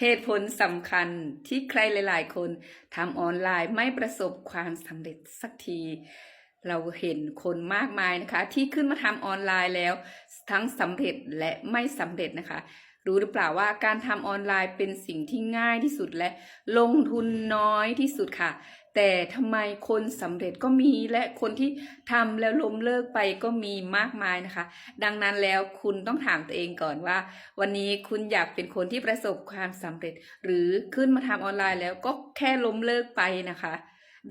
เหตุผลสำคัญที่ใครหลาย ๆ คนทำออนไลน์ไม่ประสบความสำเร็จสักที เราเห็นคนมากมายนะคะ ที่ขึ้นมาทำออนไลน์แล้ว ทั้งสำเร็จและไม่สำเร็จนะคะ รู้หรือเปล่าว่าการทำออนไลน์เป็นสิ่งที่ง่ายที่สุดและลงทุนน้อยที่สุดค่ะ แต่ทำไมคนสำเร็จก็มีและคนที่ทำแล้วล้มเลิกไปก็มีมากมายนะคะ ดังนั้นแล้วคุณต้องถามตัวเองก่อนว่า วันนี้คุณอยากเป็นคนที่ประสบความสำเร็จ หรือขึ้นมาทำออนไลน์แล้วก็แค่ล้มเลิกไปนะคะ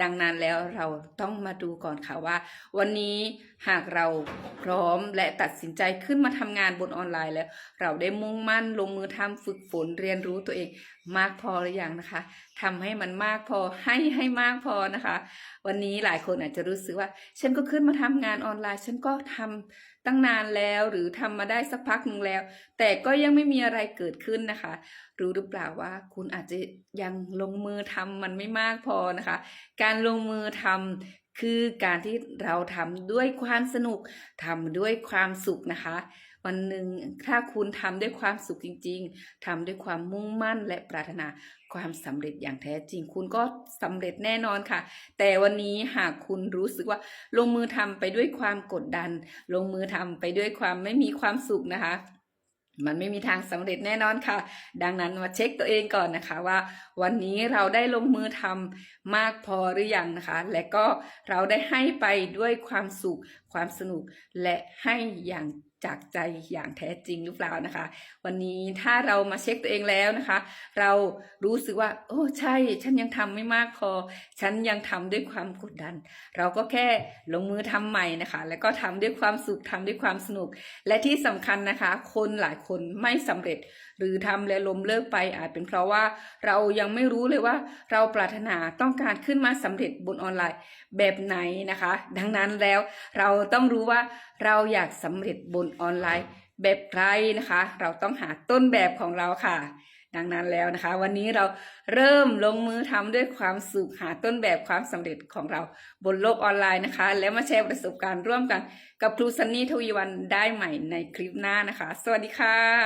ดังนั้นแล้วเราต้องมาดูก่อนค่ะว่า วันนี้หากเราพร้อมและตัดสินใจขึ้นมาทำงานบนออนไลน์แล้ว เราได้มุ่งมั่นลงมือทำฝึกฝนเรียนรู้ตัวเองมากพอหรือยังนะคะทำให้มันมากพอให้ให้มากพอนะคะ วันนี้หลายคนอาจจะรู้สึกว่า ฉันก็ขึ้นมาทำงานออนไลน์ ฉันก็ทำตั้งนานแล้วหรือทำมาได้สักพักหนึ่งแล้ว แต่ก็ยังไม่มีอะไรเกิดขึ้นนะคะ รู้หรือเปล่าว่าคุณอาจจะยังลงมือทำมันไม่มากพอนะคะ การลงมือทำ คือการที่เราทำด้วยความสนุกทำด้วยความสุขนะคะ วันหนึ่งถ้าคุณทำด้วยความสุขจริง ๆทำด้วยความมุ่งมั่นและปรารถนาความสำเร็จอย่างแท้จริง คุณก็สำเร็จแน่นอนค่ะ แต่วันนี้หากคุณรู้สึกว่า ลงมือทำไปด้วยความกดดัน ลงมือทำไปด้วยความไม่มีความสุขนะคะ มันไม่มีทางสำเร็จแน่นอนค่ะ ดังนั้นมาเช็คตัวเองก่อนนะคะว่า วันนี้เราได้ลงมือทำมากพอหรือยังนะคะ และก็เราได้ให้ไปด้วยความสุขความสนุกและให้อย่าง จากใจอย่างแท้จริงหรือเปล่านะคะ วันนี้ถ้าเรามาเช็คตัวเองแล้วนะคะ เรารู้สึกว่า โอ้ใช่ ฉันยังทำไม่มากพอ ฉันยังทำด้วยความกดดัน เราก็แค่ลงมือทำใหม่นะคะ แล้วก็ทำด้วยความสุขทำด้วยความสนุก และที่สำคัญนะคะ คนหลายคนไม่สำเร็จ หรือทำแล้วล้มเลิกไปอาจเป็นเพราะว่าเรายังไม่รู้เลยว่า เราปรารถนาต้องการขึ้นมาสำเร็จบนออนไลน์แบบไหนนะคะ ดังนั้นแล้วเราต้องรู้ว่าเราอยากสำเร็จบนออนไลน์แบบใครนะคะ เราต้องหาต้นแบบของเราค่ะ ดังนั้นแล้วนะคะ วันนี้เราเริ่มลงมือทำด้วยความสุขหาต้นแบบความสำเร็จของเราบนโลกออนไลน์นะคะ แล้วมาแชร์ประสบการณ์ร่วมกัน กับครูซันนี่ทวีวันได้ใหม่ในคลิปหน้านะคะ สวัสดีค่ะ